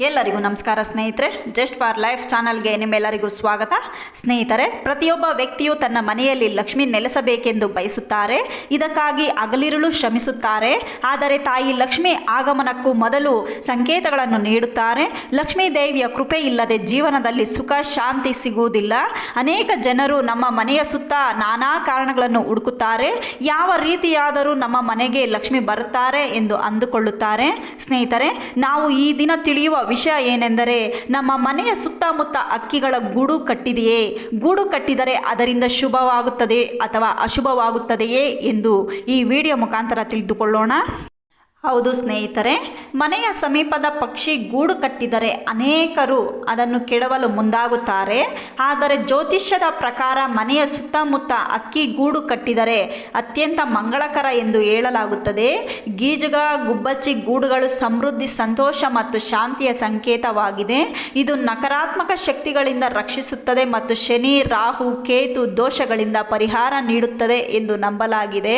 ಎಲ್ಲರಿಗೂ ನಮಸ್ಕಾರ ಸ್ನೇಹಿತರೆ ಜಸ್ಟ್ ಫಾರ್ ಲೈಫ್ ಚಾನಲ್ಗೆ ನಿಮ್ಮೆಲ್ಲರಿಗೂ ಸ್ವಾಗತ. ಸ್ನೇಹಿತರೆ, ಪ್ರತಿಯೊಬ್ಬ ವ್ಯಕ್ತಿಯು ತನ್ನ ಮನೆಯಲ್ಲಿ ಲಕ್ಷ್ಮಿ ನೆಲೆಸಬೇಕೆಂದು ಬಯಸುತ್ತಾರೆ, ಇದಕ್ಕಾಗಿ ಹಗಲಿರುಳು ಶ್ರಮಿಸುತ್ತಾರೆ. ಆದರೆ ತಾಯಿ ಲಕ್ಷ್ಮಿ ಆಗಮನಕ್ಕೂ ಮೊದಲು ಸಂಕೇತಗಳನ್ನು ನೀಡುತ್ತಾರೆ. ಲಕ್ಷ್ಮೀ ದೇವಿಯ ಕೃಪೆ ಇಲ್ಲದೆ ಜೀವನದಲ್ಲಿ ಸುಖ, ಶಾಂತಿ ಸಿಗುವುದಿಲ್ಲ. ಅನೇಕ ಜನರು ನಮ್ಮ ಮನೆಯ ಸುತ್ತ ನಾನಾ ಕಾರಣಗಳನ್ನು ಹುಡುಕುತ್ತಾರೆ. ಯಾವ ರೀತಿಯಾದರೂ ನಮ್ಮ ಮನೆಗೆ ಲಕ್ಷ್ಮಿ ಬರುತ್ತಾರೆ ಎಂದು ಅಂದುಕೊಳ್ಳುತ್ತಾರೆ. ಸ್ನೇಹಿತರೆ, ನಾವು ಈ ದಿನ ತಿಳಿಯುವ ವಿಷಯ ಏನೆಂದರೆ, ನಮ್ಮ ಮನೆಯ ಸುತ್ತಮುತ್ತ ಅಕ್ಕಿಗಳ ಗೂಡು ಕಟ್ಟಿದೆಯೇ? ಗೂಡು ಕಟ್ಟಿದರೆ ಅದರಿಂದ ಶುಭವಾಗುತ್ತದೆ ಅಥವಾ ಅಶುಭವಾಗುತ್ತದೆಯೇ ಎಂದು ಈ ವಿಡಿಯೋ ಮುಖಾಂತರ ತಿಳಿದುಕೊಳ್ಳೋಣ. ಹೌದು ಸ್ನೇಹಿತರೆ ಮನೆಯ ಸಮೀಪದ ಪಕ್ಷಿ ಗೂಡು ಕಟ್ಟಿದರೆ ಅನೇಕರು ಅದನ್ನು ಕೆಡವಲು ಮುಂದಾಗುತ್ತಾರೆ. ಆದರೆ ಜ್ಯೋತಿಷ್ಯದ ಪ್ರಕಾರ ಮನೆಯ ಸುತ್ತಮುತ್ತ ಅಕ್ಕಿ ಗೂಡು ಕಟ್ಟಿದರೆ ಅತ್ಯಂತ ಮಂಗಳಕರ ಎಂದು ಹೇಳಲಾಗುತ್ತದೆ. ಗೀಜುಗ, ಗುಬ್ಬಚ್ಚಿ ಗೂಡುಗಳು ಸಮೃದ್ಧಿ, ಸಂತೋಷ ಮತ್ತು ಶಾಂತಿಯ ಸಂಕೇತವಾಗಿದೆ. ಇದು ನಕಾರಾತ್ಮಕ ಶಕ್ತಿಗಳಿಂದ ರಕ್ಷಿಸುತ್ತದೆ ಮತ್ತು ಶನಿ, ರಾಹು, ಕೇತು ದೋಷಗಳಿಂದ ಪರಿಹಾರ ನೀಡುತ್ತದೆ ಎಂದು ನಂಬಲಾಗಿದೆ.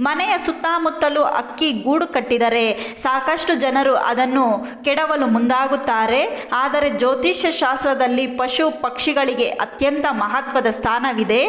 ಮನೆಯ ಸುತ್ತಮುತ್ತಲೂ ಅಕ್ಕಿ ಗೂಡು ಕಟ್ಟಿದರೆ ಸಾಕಷ್ಟು ಜನರು ಅದನ್ನು ಕೆಡವಲು ಮುಂದಾಗುತ್ತಾರೆ. ಆದರೆ ಜ್ಯೋತಿಷ್ಯ ಶಾಸ್ತ್ರದಲ್ಲಿ ಪಶು ಪಕ್ಷಿಗಳಿಗೆ ಅತ್ಯಂತ ಮಹತ್ವದ ಸ್ಥಾನವಿದೆ.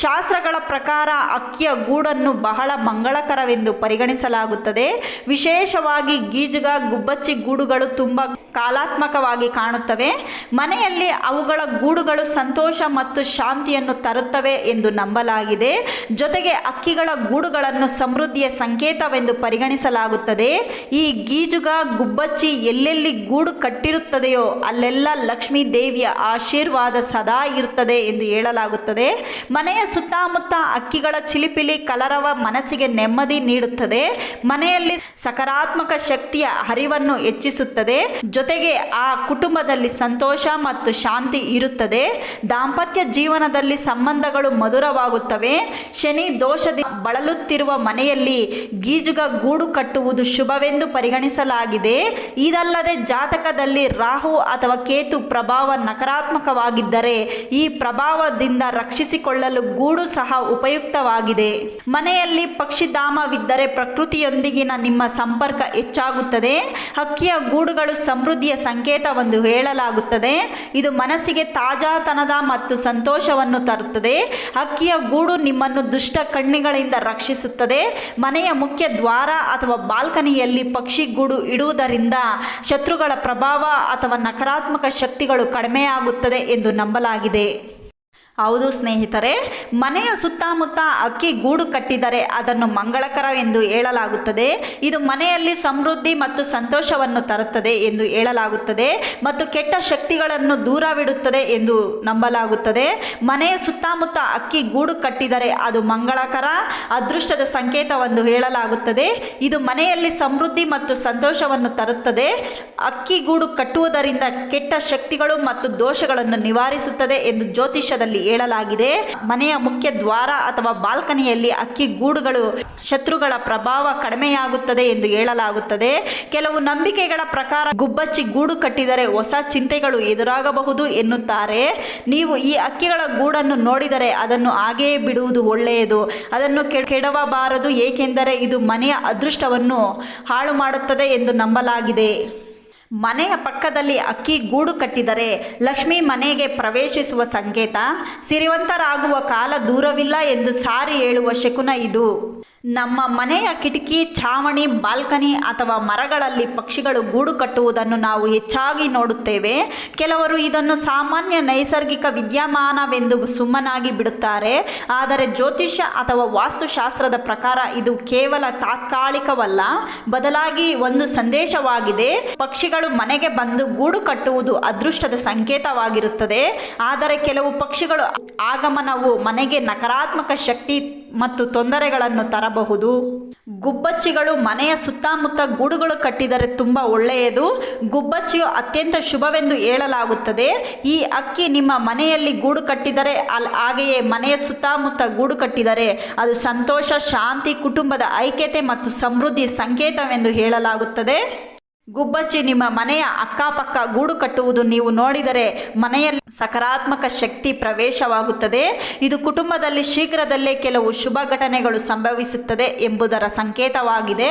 ಶಾಸ್ತ್ರಗಳ ಪ್ರಕಾರ ಅಕ್ಕಿಯ ಗೂಡನ್ನು ಬಹಳ ಮಂಗಳಕರವೆಂದು ಪರಿಗಣಿಸಲಾಗುತ್ತದೆ. ವಿಶೇಷವಾಗಿ ಗೀಜುಗ, ಗುಬ್ಬಚ್ಚಿ ಗೂಡುಗಳು ತುಂಬ ಕಾಲಾತ್ಮಕವಾಗಿ ಕಾಣುತ್ತವೆ. ಮನೆಯಲ್ಲಿ ಅವುಗಳ ಗೂಡುಗಳು ಸಂತೋಷ ಮತ್ತು ಶಾಂತಿಯನ್ನು ತರುತ್ತವೆ ಎಂದು ನಂಬಲಾಗಿದೆ. ಜೊತೆಗೆ ಅಕ್ಕಿಗಳ ಗೂಡುಗಳನ್ನು ಸಮೃದ್ಧಿಯ ಸಂಕೇತವೆಂದು ಪರಿಗಣಿಸಲಾಗುತ್ತದೆ. ಈ ಗೀಜುಗ ಗುಬ್ಬಚ್ಚಿ ಎಲ್ಲೆಲ್ಲಿ ಗೂಡು ಕಟ್ಟಿರುತ್ತದೆಯೋ ಅಲ್ಲೆಲ್ಲ ಲಕ್ಷ್ಮೀ ದೇವಿಯ ಆಶೀರ್ವಾದ ಸದಾ ಇರುತ್ತದೆ ಎಂದು ಹೇಳಲಾಗುತ್ತದೆ. ಮನೆಯ ಸುತ್ತಮುತ್ತ ಅಕ್ಕಿಗಳ ಚಿಲಿಪಿಲಿ ಕಲರವ ಮನಸ್ಸಿಗೆ ನೆಮ್ಮದಿ ನೀಡುತ್ತದೆ. ಮನೆಯಲ್ಲಿ ಸಕಾರಾತ್ಮಕ ಶಕ್ತಿಯ ಹರಿವನ್ನು ಹೆಚ್ಚಿಸುತ್ತದೆ. ಜೊತೆಗೆ ಆ ಕುಟುಂಬದಲ್ಲಿ ಸಂತೋಷ ಮತ್ತು ಶಾಂತಿ ಇರುತ್ತದೆ. ದಾಂಪತ್ಯ ಜೀವನದಲ್ಲಿ ಸಂಬಂಧಗಳು ಮಧುರವಾಗುತ್ತವೆ. ಶನಿ ದೋಷದಿಂದ ಬಳಲುತ್ತಿರುವ ಮನೆಯಲ್ಲಿ ಗೀಜುಗ ಗೂಡು ಕಟ್ಟುವುದು ಶುಭವೆಂದು ಪರಿಗಣಿಸಲಾಗಿದೆ ಇದಲ್ಲದೆ ಜಾತಕದಲ್ಲಿ ರಾಹು ಅಥವಾ ಕೇತು ಪ್ರಭಾವ ನಕಾರಾತ್ಮಕವಾಗಿದ್ದರೆ ಈ ಪ್ರಭಾವದಿಂದ ರಕ್ಷಿಸಿಕೊಳ್ಳಲು ಗೂಡು ಸಹ ಉಪಯುಕ್ತವಾಗಿದೆ. ಮನೆಯಲ್ಲಿ ಪಕ್ಷಿಧಾಮವಿದ್ದರೆ ಪ್ರಕೃತಿಯೊಂದಿಗಿನ ನಿಮ್ಮ ಸಂಪರ್ಕ ಹೆಚ್ಚಾಗುತ್ತದೆ. ಹಕ್ಕಿಯ ಗೂಡುಗಳು ಸಮೃದ್ಧಿಯ ಸಂಕೇತವೆಂದು ಹೇಳಲಾಗುತ್ತದೆ. ಇದು ಮನಸ್ಸಿಗೆ ತಾಜಾತನದ ಮತ್ತು ಸಂತೋಷವನ್ನು ತರುತ್ತದೆ. ಹಕ್ಕಿಯ ಗೂಡು ನಿಮ್ಮನ್ನು ದುಷ್ಟ ಕಣ್ಣಿಗಳಿಂದ ರಕ್ಷಿಸುತ್ತದೆ. ಮನೆಯ ಮುಖ್ಯ ದ್ವಾರ ಅಥವಾ ಬಾಲ್ಕನಿಯಲ್ಲಿ ಪಕ್ಷಿ ಗೂಡು ಇಡುವುದರಿಂದ ಶತ್ರುಗಳ ಪ್ರಭಾವ ಅಥವಾ ನಕಾರಾತ್ಮಕ ಶಕ್ತಿಗಳು ಕಡಿಮೆಯಾಗುತ್ತದೆ ಎಂದು ನಂಬಲಾಗಿದೆ. ಹೌದು ಸ್ನೇಹಿತರೆ, ಮನೆಯ ಸುತ್ತಮುತ್ತ ಅಕ್ಕಿ ಗೂಡು ಕಟ್ಟಿದರೆ ಅದನ್ನು ಮಂಗಳಕರ ಎಂದು ಹೇಳಲಾಗುತ್ತದೆ. ಇದು ಮನೆಯಲ್ಲಿ ಸಮೃದ್ಧಿ ಮತ್ತು ಸಂತೋಷವನ್ನು ತರುತ್ತದೆ ಎಂದು ಹೇಳಲಾಗುತ್ತದೆ ಮತ್ತು ಕೆಟ್ಟ ಶಕ್ತಿಗಳನ್ನು ದೂರವಿಡುತ್ತದೆ ಎಂದು ನಂಬಲಾಗುತ್ತದೆ. ಮನೆಯ ಸುತ್ತಮುತ್ತ ಅಕ್ಕಿ ಗೂಡು ಕಟ್ಟಿದರೆ ಅದು ಮಂಗಳಕರ, ಅದೃಷ್ಟದ ಸಂಕೇತವೆಂದು ಹೇಳಲಾಗುತ್ತದೆ. ಇದು ಮನೆಯಲ್ಲಿ ಸಮೃದ್ಧಿ ಮತ್ತು ಸಂತೋಷವನ್ನು ತರುತ್ತದೆ. ಅಕ್ಕಿ ಗೂಡು ಕಟ್ಟುವುದರಿಂದ ಕೆಟ್ಟ ಶಕ್ತಿಗಳು ಮತ್ತು ದೋಷಗಳನ್ನು ನಿವಾರಿಸುತ್ತದೆ ಎಂದು ಜ್ಯೋತಿಷ್ಯದಲ್ಲಿ ಹೇಳಲಾಗಿದೆ. ಮನೆಯ ಮುಖ್ಯ ದ್ವಾರ ಅಥವಾ ಬಾಲ್ಕನಿಯಲ್ಲಿ ಅಕ್ಕಿ ಗೂಡುಗಳು ಶತ್ರುಗಳ ಪ್ರಭಾವ ಕಡಿಮೆಯಾಗುತ್ತದೆ ಎಂದು ಹೇಳಲಾಗುತ್ತದೆ. ಕೆಲವು ನಂಬಿಕೆಗಳ ಪ್ರಕಾರ ಗುಬ್ಬಚ್ಚಿ ಗೂಡು ಕಟ್ಟಿದರೆ ಹೊಸ ಚಿಂತೆಗಳು ಎದುರಾಗಬಹುದು ಎನ್ನುತ್ತಾರೆ. ನೀವು ಈ ಅಕ್ಕಿಗಳ ಗೂಡನ್ನು ನೋಡಿದರೆ ಅದನ್ನು ಹಾಗೆಯೇ ಬಿಡುವುದು ಒಳ್ಳೆಯದು. ಅದನ್ನು ಕೆಡವಬಾರದು, ಏಕೆಂದರೆ ಇದು ಮನೆಯ ಅದೃಷ್ಟವನ್ನು ಹಾಳು ಮಾಡುತ್ತದೆ ಎಂದು ನಂಬಲಾಗಿದೆ. ಮನೆಯ ಪಕ್ಕದಲ್ಲಿ ಅಕ್ಕಿ ಗೂಡು ಕಟ್ಟಿದರೆ ಲಕ್ಷ್ಮಿ ಮನೆಗೆ ಪ್ರವೇಶಿಸುವ ಸಂಕೇತ, ಸಿರಿವಂತರಾಗುವ ಕಾಲ ದೂರವಿಲ್ಲ ಎಂದು ಸಾರಿ ಹೇಳುವ ಶಕುನ ಇದು. ನಮ್ಮ ಮನೆಯ ಕಿಟಕಿ, ಛಾವಣಿ, ಬಾಲ್ಕನಿ ಅಥವಾ ಮರಗಳಲ್ಲಿ ಪಕ್ಷಿಗಳು ಗೂಡು ಕಟ್ಟುವುದನ್ನು ನಾವು ಹೆಚ್ಚಾಗಿ ನೋಡುತ್ತೇವೆ. ಕೆಲವರು ಇದನ್ನು ಸಾಮಾನ್ಯ ನೈಸರ್ಗಿಕ ವಿದ್ಯಮಾನವೆಂದು ಸುಮ್ಮನಾಗಿ ಬಿಡುತ್ತಾರೆ. ಆದರೆ ಜ್ಯೋತಿಷ್ಯ ಅಥವಾ ವಾಸ್ತುಶಾಸ್ತ್ರದ ಪ್ರಕಾರ ಇದು ಕೇವಲ ತಾತ್ಕಾಲಿಕವಲ್ಲ. ಬದಲಾಗಿ ಒಂದು ಸಂದೇಶವಾಗಿದೆ. ಪಕ್ಷಿಗಳು ಮನೆಗೆ ಬಂದು ಗೂಡು ಕಟ್ಟುವುದು ಅದೃಷ್ಟದ ಸಂಕೇತವಾಗಿರುತ್ತದೆ. ಆದರೆ ಕೆಲವು ಪಕ್ಷಿಗಳು ಆಗಮನವು ಮನೆಗೆ ನಕಾರಾತ್ಮಕ ಶಕ್ತಿ ಮತ್ತು ತೊಂದರೆಗಳನ್ನು ತರಬಹುದು. ಗುಬ್ಬಚ್ಚಿಗಳು ಮನೆಯ ಸುತ್ತಮುತ್ತ ಗೂಡುಗಳು ಕಟ್ಟಿದರೆ ತುಂಬ ಒಳ್ಳೆಯದು. ಗುಬ್ಬಚ್ಚಿಯು ಅತ್ಯಂತ ಶುಭವೆಂದು ಹೇಳಲಾಗುತ್ತದೆ. ಈ ಅಕ್ಕಿ ನಿಮ್ಮ ಮನೆಯಲ್ಲಿ ಗೂಡು ಕಟ್ಟಿದರೆ ಅಲ್ ಹಾಗೆಯೇ ಮನೆಯ ಸುತ್ತಮುತ್ತ ಗೂಡು ಕಟ್ಟಿದರೆ ಅದು ಸಂತೋಷ, ಶಾಂತಿ, ಕುಟುಂಬದ ಐಕ್ಯತೆ ಮತ್ತು ಸಮೃದ್ಧಿ ಸಂಕೇತವೆಂದು ಹೇಳಲಾಗುತ್ತದೆ. ಗುಬ್ಬಚ್ಚಿ ನಿಮ್ಮ ಮನೆಯ ಅಕ್ಕಪಕ್ಕ ಗೂಡು ಕಟ್ಟುವುದು ನೀವು ನೋಡಿದರೆ ಮನೆಯಲ್ಲಿ ಸಕಾರಾತ್ಮಕ ಶಕ್ತಿ ಪ್ರವೇಶವಾಗುತ್ತದೆ. ಇದು ಕುಟುಂಬದಲ್ಲಿ ಶೀಘ್ರದಲ್ಲೇ ಕೆಲವು ಶುಭ ಘಟನೆಗಳು ಸಂಭವಿಸುತ್ತದೆ ಎಂಬುದರ ಸಂಕೇತವಾಗಿದೆ.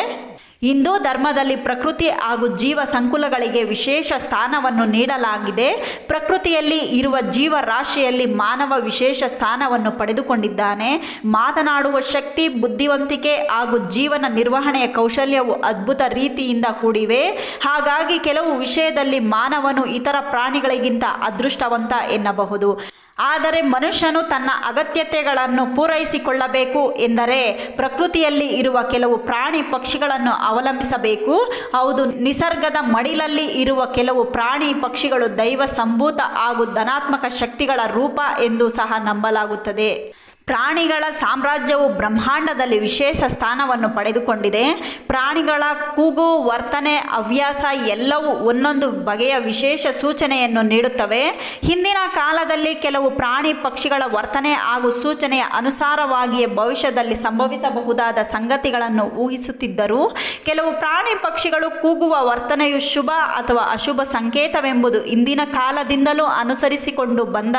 ಹಿಂದೂ ಧರ್ಮದಲ್ಲಿ ಪ್ರಕೃತಿ ಹಾಗೂ ಜೀವ ಸಂಕುಲಗಳಿಗೆ ವಿಶೇಷ ಸ್ಥಾನವನ್ನು ನೀಡಲಾಗಿದೆ. ಪ್ರಕೃತಿಯಲ್ಲಿ ಇರುವ ಜೀವ ರಾಶಿಯಲ್ಲಿ ಮಾನವ ವಿಶೇಷ ಸ್ಥಾನವನ್ನು ಪಡೆದುಕೊಂಡಿದ್ದಾನೆ. ಮಾತನಾಡುವ ಶಕ್ತಿ, ಬುದ್ಧಿವಂತಿಕೆ ಹಾಗೂ ಜೀವನ ನಿರ್ವಹಣೆಯ ಕೌಶಲ್ಯವು ಅದ್ಭುತ ರೀತಿಯಿಂದ ಕೂಡಿವೆ. ಹಾಗಾಗಿ ಕೆಲವು ವಿಷಯದಲ್ಲಿ ಮಾನವನು ಇತರ ಪ್ರಾಣಿಗಳಿಗಿಂತ ಅದೃಷ್ಟವಂತ ಎನ್ನಬಹುದು. ಆದರೆ ಮನುಷ್ಯನು ತನ್ನ ಅಗತ್ಯತೆಗಳನ್ನು ಪೂರೈಸಿಕೊಳ್ಳಬೇಕು ಎಂದರೆ ಪ್ರಕೃತಿಯಲ್ಲಿ ಇರುವ ಕೆಲವು ಪ್ರಾಣಿ ಪಕ್ಷಿಗಳನ್ನು ಅವಲಂಬಿಸಬೇಕು. ಹೌದು, ನಿಸರ್ಗದ ಮಡಿಲಲ್ಲಿ ಇರುವ ಕೆಲವು ಪ್ರಾಣಿ ಪಕ್ಷಿಗಳು ದೈವ ಸಂಭೂತ ಹಾಗೂ ಧನಾತ್ಮಕ ಶಕ್ತಿಗಳ ರೂಪ ಎಂದು ಸಹ ನಂಬಲಾಗುತ್ತದೆ. ಪ್ರಾಣಿಗಳ ಸಾಮ್ರಾಜ್ಯವು ಬ್ರಹ್ಮಾಂಡದಲ್ಲಿ ವಿಶೇಷ ಸ್ಥಾನವನ್ನು ಪಡೆದುಕೊಂಡಿದೆ. ಪ್ರಾಣಿಗಳ ಕೂಗು, ವರ್ತನೆ, ಹವ್ಯಾಸ ಎಲ್ಲವೂ ಒಂದೊಂದು ಬಗೆಯ ವಿಶೇಷ ಸೂಚನೆಯನ್ನು ನೀಡುತ್ತವೆ. ಹಿಂದಿನ ಕಾಲದಲ್ಲಿ ಕೆಲವು ಪ್ರಾಣಿ ಪಕ್ಷಿಗಳ ವರ್ತನೆ ಹಾಗೂ ಸೂಚನೆಯ ಅನುಸಾರವಾಗಿಯೇ ಭವಿಷ್ಯದಲ್ಲಿ ಸಂಭವಿಸಬಹುದಾದ ಸಂಗತಿಗಳನ್ನು ಊಹಿಸುತ್ತಿದ್ದರು. ಕೆಲವು ಪ್ರಾಣಿ ಪಕ್ಷಿಗಳು ಕೂಗುವ ವರ್ತನೆಯು ಶುಭ ಅಥವಾ ಅಶುಭ ಸಂಕೇತವೆಂಬುದು ಇಂದಿನ ಕಾಲದಿಂದಲೂ ಅನುಸರಿಸಿಕೊಂಡು ಬಂದ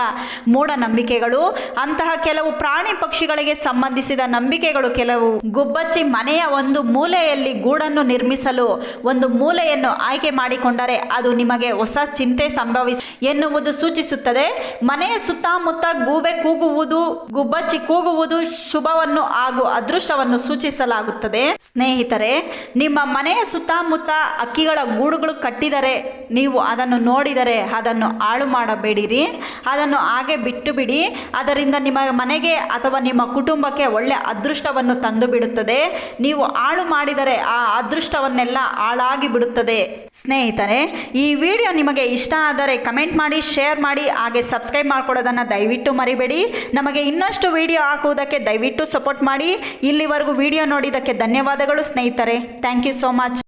ಮೂಢನಂಬಿಕೆಗಳು. ಅಂತಹ ಕೆಲವು ಪ್ರಾಣಿ ಪಕ್ಷಿಗಳಿಗೆ ಸಂಬಂಧಿಸಿದ ನಂಬಿಕೆಗಳು ಕೆಲವು. ಗುಬ್ಬಚ್ಚಿ ಮನೆಯ ಒಂದು ಮೂಲೆಯಲ್ಲಿ ಗೂಡನ್ನು ನಿರ್ಮಿಸಲು ಒಂದು ಮೂಲೆಯನ್ನು ಆಯ್ಕೆ ಮಾಡಿಕೊಂಡರೆ ಅದು ನಿಮಗೆ ಹೊಸ ಚಿಂತೆ ಸಂಭವಿಸ ಎನ್ನುವುದು ಸೂಚಿಸುತ್ತದೆ. ಮನೆಯ ಸುತ್ತಮುತ್ತ ಗೂಬೆ ಕೂಗುವುದು, ಗುಬ್ಬಚ್ಚಿ ಕೂಗುವುದು ಶುಭವನ್ನು ಹಾಗೂ ಅದೃಷ್ಟವನ್ನು ಸೂಚಿಸಲಾಗುತ್ತದೆ. ಸ್ನೇಹಿತರೆ, ನಿಮ್ಮ ಮನೆಯ ಸುತ್ತಮುತ್ತ ಅಕ್ಕಿಗಳ ಗೂಡುಗಳು ಕಟ್ಟಿದರೆ ನೀವು ಅದನ್ನು ನೋಡಿದರೆ ಅದನ್ನು ಹಾಳು ಮಾಡಬೇಡಿರಿ. ಅದನ್ನು ಹಾಗೆ ಬಿಟ್ಟು ಬಿಡಿ ಅದರಿಂದ ನಿಮ್ಮ ಮನೆಗೆ ಅಥವಾ ನಿಮ್ಮ ಕುಟುಂಬಕ್ಕೆ ಒಳ್ಳೆ ಅದೃಷ್ಟವನ್ನು ತಂದು ಬಿಡುತ್ತದೆ ನೀವು ಹಾಳು ಮಾಡಿದರೆ ಆ ಅದೃಷ್ಟವನ್ನೆಲ್ಲ ಹಾಳಾಗಿ ಬಿಡುತ್ತದೆ. ಸ್ನೇಹಿತರೆ, ಈ ವಿಡಿಯೋ ನಿಮಗೆ ಇಷ್ಟ ಆದರೆ ಕಮೆಂಟ್ ಮಾಡಿ, ಶೇರ್ ಮಾಡಿ, ಹಾಗೆ ಸಬ್ಸ್ಕ್ರೈಬ್ ಮಾಡ್ಕೊಡೋದನ್ನು ದಯವಿಟ್ಟು ಮರಿಬೇಡಿ. ನಮಗೆ ಇನ್ನಷ್ಟು ವಿಡಿಯೋ ಹಾಕುವುದಕ್ಕೆ ದಯವಿಟ್ಟು ಸಪೋರ್ಟ್ ಮಾಡಿ. ಇಲ್ಲಿವರೆಗೂ ವಿಡಿಯೋ ನೋಡಿದ್ದಕ್ಕೆ ಧನ್ಯವಾದಗಳು ಸ್ನೇಹಿತರೆ. Thank you so much.